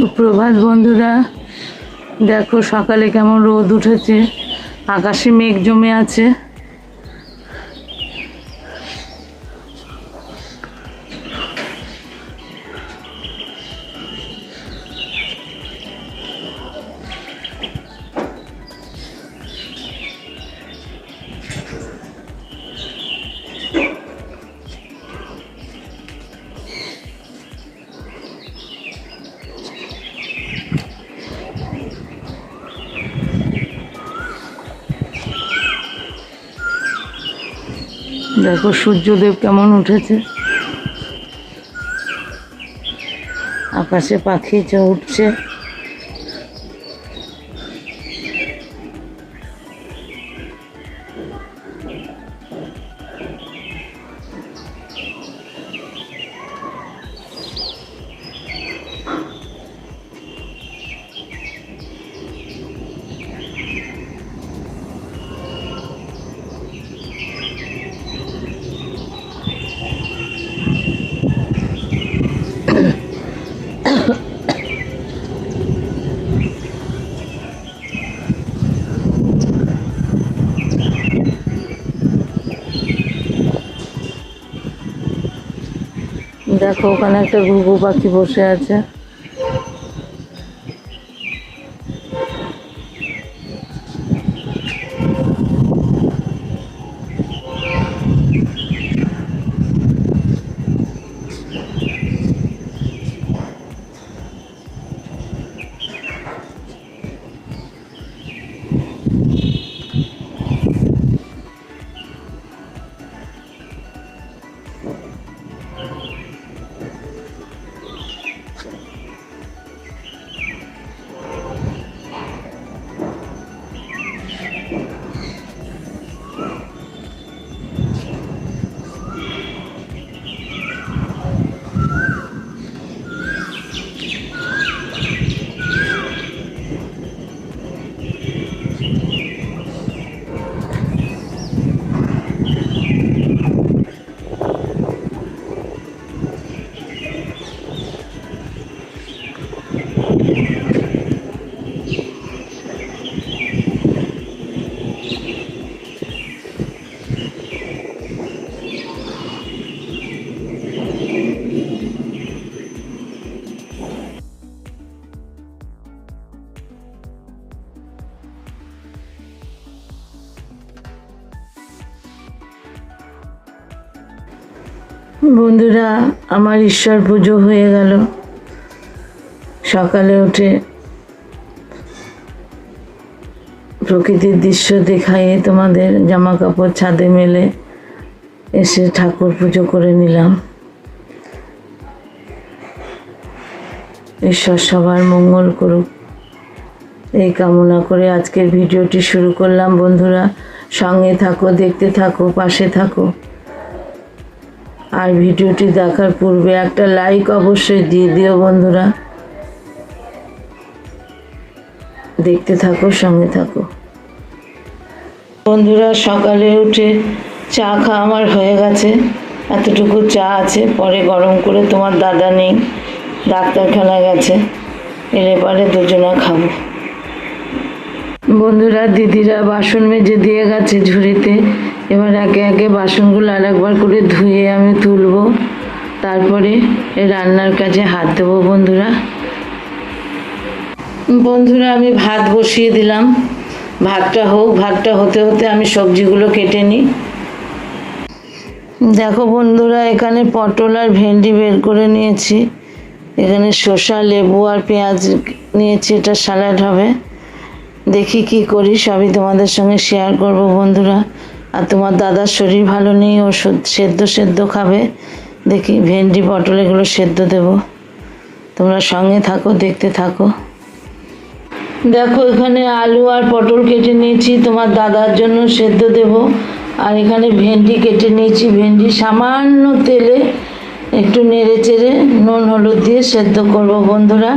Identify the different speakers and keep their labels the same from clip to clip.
Speaker 1: সুপ্রভাত বন্ধুরা। দেখো সকালে কেমন রোদ উঠেছে। আকাশে মেঘ জমে আছে। দেখো সূর্যদেব কেমন উঠেছে। আকাশে পাখি উঠছে। দেখো ওখানে একটা ঘুঘু পাখি বসে আছে। বন্ধুরা, আমার ঈশ্বর পুজো হয়ে গেল। সকালে উঠে প্রকৃতির দৃশ্য দেখাইয়ে তোমাদের জামা কাপড় ছাদে মেলে এসে ঠাকুর পুজো করে নিলাম। ঈশ্বর সবার মঙ্গল করুক। এই কামনা করে আজকের ভিডিওটি শুরু করলাম। বন্ধুরা, সঙ্গে থাকো, দেখতে থাকো, পাশে থাকো। আর ভিডিওটি দেখার পূর্বে একটা লাইক অবশ্যই দিয়ে দিও বন্ধুরা। দেখতে থাকো, সঙ্গে থাকো। বন্ধুরা, সকালে উঠে চা খাওয়া আমার হয়ে গেছে। এতটুকু চা আছে, পরে গরম করে তোমার দাদা নেই, ডাক্তারখানা গেছে। এলে পরে দুজনা খাব। বন্ধুরা, দিদিরা বাসন মেজে দিয়ে গেছে ঝুড়িতে। এবার একে একে বাসনগুলো আর একবার করে ধুয়ে আমি তুলবো। তারপরে রান্নার কাজে হাত দেবো বন্ধুরা। বন্ধুরা, আমি ভাত বসিয়ে দিলাম। ভাতটা হোক, ভাতটা হতে হতে আমি সবজিগুলো কেটে নিই। দেখো বন্ধুরা, এখানে পটল আর ভেন্ডি বের করে নিয়েছি। এখানে শসা, লেবু আর পেঁয়াজ নিয়েছি, এটা স্যালাড হবে। দেখি কি করি, সবই তোমাদের সঙ্গে শেয়ার করব বন্ধুরা। আর তোমার দাদার শরীর ভালো নেই ও সেদ্ধ সেদ্ধ খাবে। দেখি ভেন্ডি, পটল এগুলো সেদ্ধ দেব। তোমরা সঙ্গে থাকো, দেখতে থাকো। দেখো, এখানে আলু আর পটল কেটে নিয়েছি। তোমার দাদার জন্য সেদ্ধ দেব। আর এখানে ভেন্ডি কেটে নিয়েছি। ভেন্ডি সামান্য তেলে একটু নেড়ে চেড়ে নুন, হলুদ দিয়ে সেদ্ধ করব বন্ধুরা।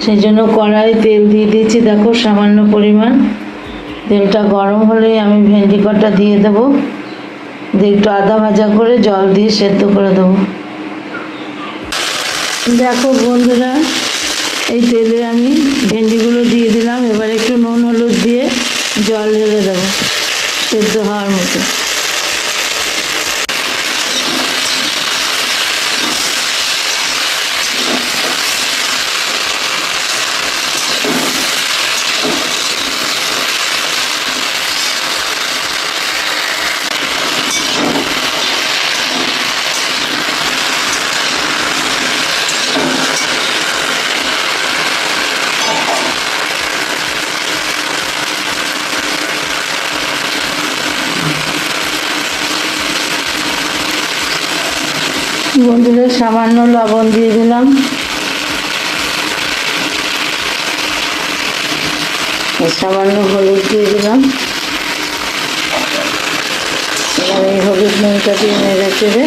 Speaker 1: সেই জন্য কড়াই তেল দিয়ে দিয়েছি। দেখো, সামান্য পরিমাণ। তেলটা গরম হলেই আমি ভেন্ডি কটা দিয়ে দেবো। দিয়ে একটু আদা ভাজা করে জল দিয়ে সেদ্ধ করে দেবো। দেখো বন্ধুরা, এই তেলে আমি ভেন্ডিগুলো দিয়ে দিলাম। এবার একটু নুন হলুদ দিয়ে জল ঢেলে দেবো, সেদ্ধ হওয়ার মতো। বন্ধুরা সামান্য লবণ দিয়ে দিলাম। সামান্য হলুদ দিয়ে দিলাম। এই হলুদ নুনটা দিয়ে নেড়ে চেড়ে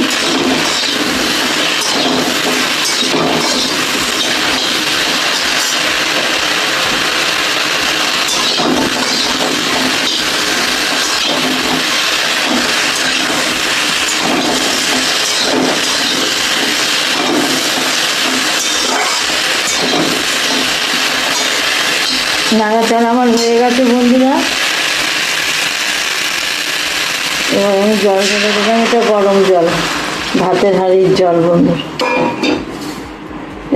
Speaker 1: নাড়াচাড়া আমার হয়ে গেছে, বন্ধুরা। এবার আমি জল ঢেলে দিলাম, এটা গরম জল, ভাতের হাঁড়ির জল বন্ধু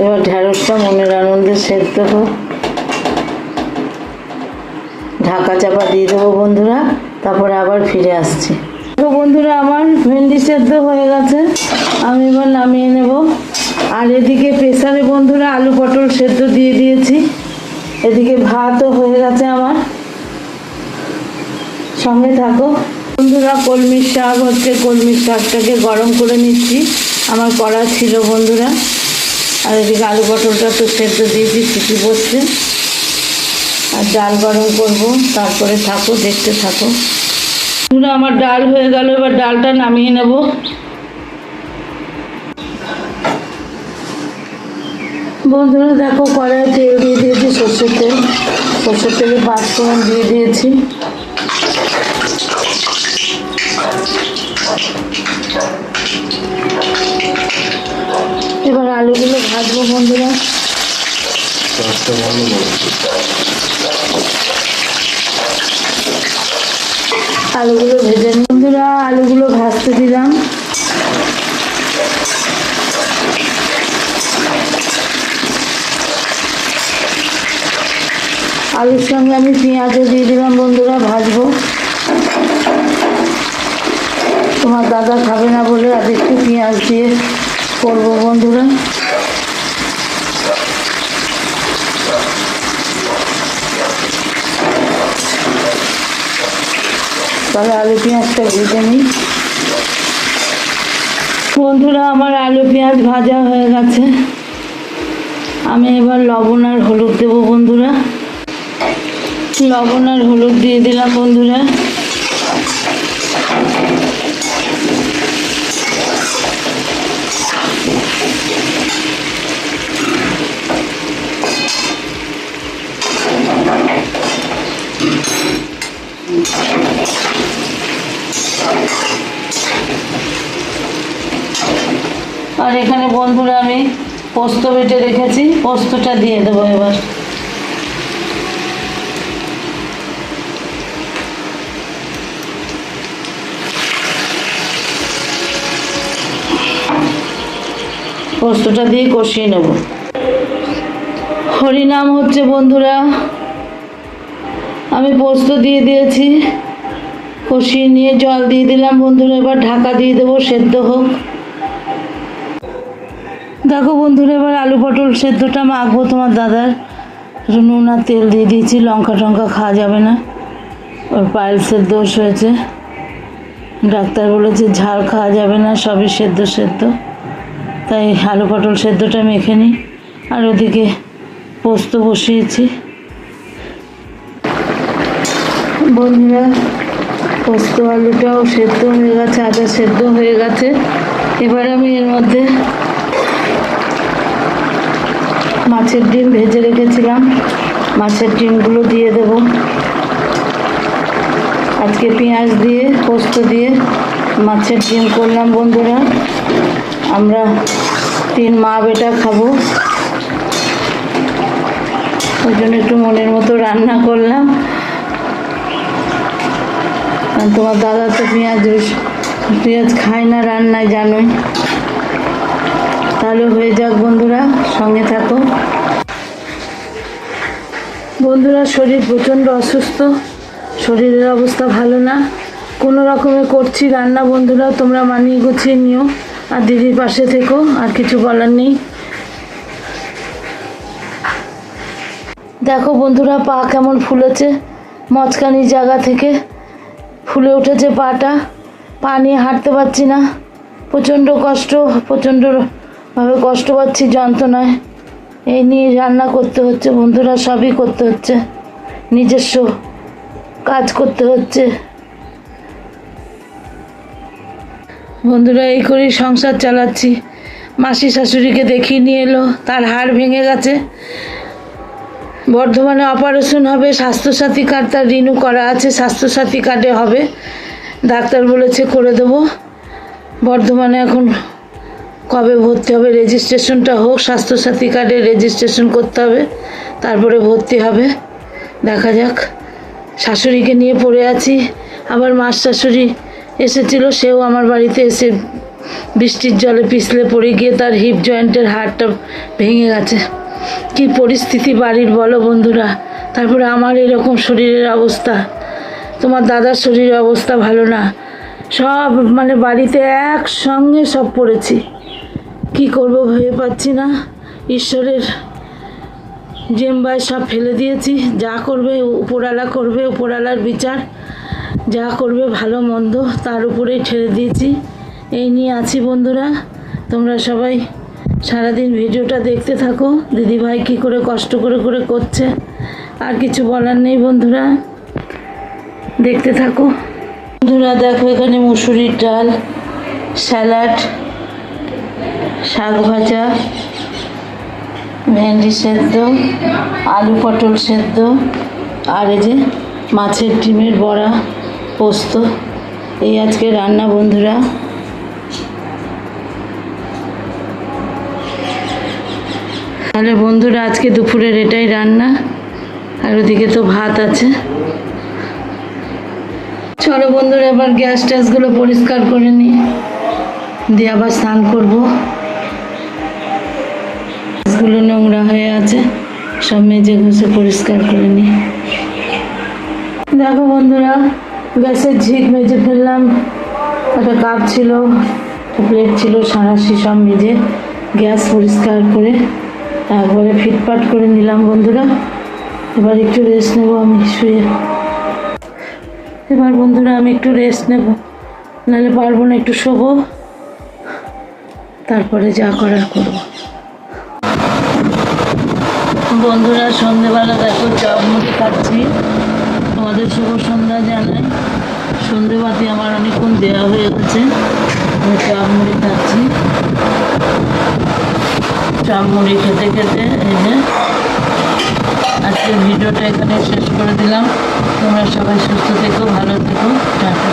Speaker 1: এবার ঢ্যাঁড়সটা মনের আনন্দে সেদ্ধ হোক ঢাকা চাপা দিয়ে দেবো, বন্ধুরা, তারপরে আবার ফিরে আসছি। বন্ধুরা, আমার ভেন্ডি সেদ্ধ হয়ে গেছে, আমি এবার নামিয়ে নেব। আর এদিকে প্রেসারে, বন্ধুরা, আলু পটল সেদ্ধ দিয়ে দিয়েছি। এদিকে ভাতও হয়ে গেছে আমার। সঙ্গে থাকো। বন্ধুরা কলমির শাক হচ্ছে কলমির শাকটাকে গরম করে নিচ্ছি। আমার করা ছিল বন্ধুরা। আর এদিকে আলু পটলটা তো সেদ্ধ দিয়েছি, সিটি বসছে। আর ডাল গরম করব, তারপরে থাকো, দেখতে থাকো। বন্ধুরা, আমার ডাল হয়ে গেল, এবার ডালটা নামিয়ে নেব। বন্ধুরা, দেখো কড়াই তেল দিয়ে দিয়েছি সর্ষের তেল। সর্ষের তেলে পাঁচ ফোড়ন দিয়ে দিয়েছি। এবার আলুগুলো ভাজবো বন্ধুরা। আলুগুলো ভেজে। বন্ধুরা, আলুগুলো ভাজতে দিলাম। আলুর সঙ্গে আমি পেঁয়াজও দিয়ে দিলাম, বন্ধুরা, ভাজবো। তোমার দাদা খাবে না বলে আর একটু পেঁয়াজ দিয়ে করব, বন্ধুরা। তাহলে আলু পেঁয়াজটা ভেজে নিই। বন্ধুরা, আমার আলু পেঁয়াজ ভাজা হয়ে গেছে। আমি এবার লবণ আর হলুদ দেবো, বন্ধুরা। লবণ আর হলুদ দিয়ে দিলাম, বন্ধুরা। আর এখানে, বন্ধুরা, আমি পোস্ত বেটে রেখেছি। পোস্তটা দিয়ে দেবো এবার। পোস্তটা দিয়ে কষিয়ে নেব। হরিনাম হচ্ছে বন্ধুরা। আমি পোস্ত দিয়ে দিয়েছি। কষিয়ে নিয়ে জল দিয়ে দিলাম বন্ধুরা। এবার ঢাকা দিয়ে দেবো সেদ্ধ হোক। দেখো বন্ধুরা, এবার আলু পটল সেদ্ধটা মাখবো তোমার দাদার। নুন আর তেল দিয়ে দিয়েছি, লঙ্কা টঙ্কা খাওয়া যাবে না। ওর পাইলসের দোষ হয়েছে। ডাক্তার বলেছে ঝাল খাওয়া যাবে না, সবই সেদ্ধ সেদ্ধ। তাই আলু পটল সেদ্ধটা মেখে নিই। আর ওদিকে পোস্ত বসিয়েছি। বন্ধুরা, পোস্ত, আলুটাও সেদ্ধ হয়ে গেছে, আদা সেদ্ধ হয়ে গেছে। এবার আমি এর মধ্যে মাছের ডিম ভেজে রেখেছিলাম। মাছের ডিমগুলো দিয়ে দেব। আজকে পেঁয়াজ দিয়ে, পোস্ত দিয়ে মাছের ডিম করলাম বন্ধুরা। আমরা তিন মা বেটা খাব। ওই জন্য একটু মনের মতো রান্না করলাম। তোমার দাদা তো পেঁয়াজ পেঁয়াজ খায় না রান্নায়, জানোই। তাহলে হয়ে যাক বন্ধুরা, সঙ্গে থাকো। বন্ধুরা, শরীর প্রচণ্ড অসুস্থ। শরীরের অবস্থা ভালো না। কোনো রকমে করছি রান্না বন্ধুরা, তোমরা মানিয়ে গুছিয়ে নিও। আর দিদির পাশে থেকো, আর কিছু বলার নেই। দেখো বন্ধুরা, পা কেমন ফুলেছে। মচকানি জায়গা থেকে ফুলে উঠেছে পাটা। পা নিয়ে হাঁটতে পারছি না। প্রচণ্ড কষ্ট প্রচণ্ডভাবে কষ্ট পাচ্ছি যন্ত্রণায়। এই নিয়ে রান্না করতে হচ্ছে বন্ধুরা, সবই করতে হচ্ছে। নিজস্ব কাজ করতে হচ্ছে। বন্ধুরা, এই করেই সংসার চালাচ্ছি। মাসি শাশুড়িকে দেখিয়ে নিয়ে এলো, তার হাড় ভেঙে গেছে। বর্ধমানে অপারেশন হবে, স্বাস্থ্যসাথী কার্ড তার রিনিউ করা আছে, স্বাস্থ্যসাথী কার্ডে হবে। ডাক্তার বলেছে করে দেবো। বর্ধমানে এখন কবে ভর্তি হবে রেজিস্ট্রেশনটা হোক, স্বাস্থ্যসাথী কার্ডে রেজিস্ট্রেশন করতে হবে, তারপরে ভর্তি হবে। দেখা যাক। শাশুড়িকে নিয়ে পড়ে আছি। আবার মাস শাশুড়ি এসেছিল, সেও আমার বাড়িতে এসে বৃষ্টির জলে পিছলে পড়ে গিয়ে তার হিপ জয়েন্টের হাড়টা ভেঙে গেছে। কি পরিস্থিতি বাড়ির বলো বন্ধুরা। তারপরে আমার এরকম শরীরের অবস্থা, তোমার দাদার শরীরের অবস্থা ভালো না। সব মানে বাড়িতে একসঙ্গে সব পড়েছি। কি করব ভেবে পাচ্ছি না। ঈশ্বরের জেম্বায় সব ফেলে দিয়েছি। যা করবে উপরালা করবে উপরালার বিচার। যা করবে, ভালো, মন্দ, তার উপরেই ছেড়ে দিয়েছি। এই নিয়ে আছি বন্ধুরা। তোমরা সবাই সারাদিন ভিডিওটা দেখতে থাকো। দিদিভাই কী করে কষ্ট করে করে করছে, আর কিছু বলার নেই বন্ধুরা। দেখতে থাকো। বন্ধুরা, দেখো এখানে মুসুরির ডাল, স্যালাড, শাক ভাজা। ভেন্ডি সেদ্ধ, আলু পটল সেদ্ধ, আর এই যে মাছের ডিমের বড়া, পোস্ত, এই আজকে রান্না বন্ধুরা। তাহলে বন্ধুরা, আজকে দুপুরের এটাই রান্না। আর ওদিকে তো ভাত আছে। চলো বন্ধুরা, এবার গ্যাস ট্যাসগুলো পরিষ্কার করে নিই। দিয়ে আবার স্নান করব। হয়ে আছে। সব মেজে ঘষে পরিষ্কার করে নিই দেখো বন্ধুরা, গ্যাসের ঝিক মেজে ফেললাম। একটা কাপ ছিল প্লেট ছিল, সাঁড়াশি সব মেজে গ্যাস পরিষ্কার করে একবারে ফিটফাট করে নিলাম বন্ধুরা। এবার একটু রেস্ট নেব আমি, শুয়ে। এবার বন্ধুরা, আমি একটু রেস্ট নেব। নাহলে পারব না, একটু শোবো। তারপরে যা করার করব। বন্ধুরা, সন্ধেবেলা দেখো, চপ মুড়ি খাচ্ছি। তোমাদের শুভ সন্ধ্যা জানাই। সন্ধেবাতি আমার অনেকক্ষণ দেওয়া হয়ে গেছে। আমি চপ মুড়ি খাচ্ছি। চপ মুড়ি খেতে খেতে এই যে আজকের ভিডিওটা এখানে শেষ করে দিলাম। তোমরা সবাই সুস্থ থেকো, ভালো থেকো। টাটা।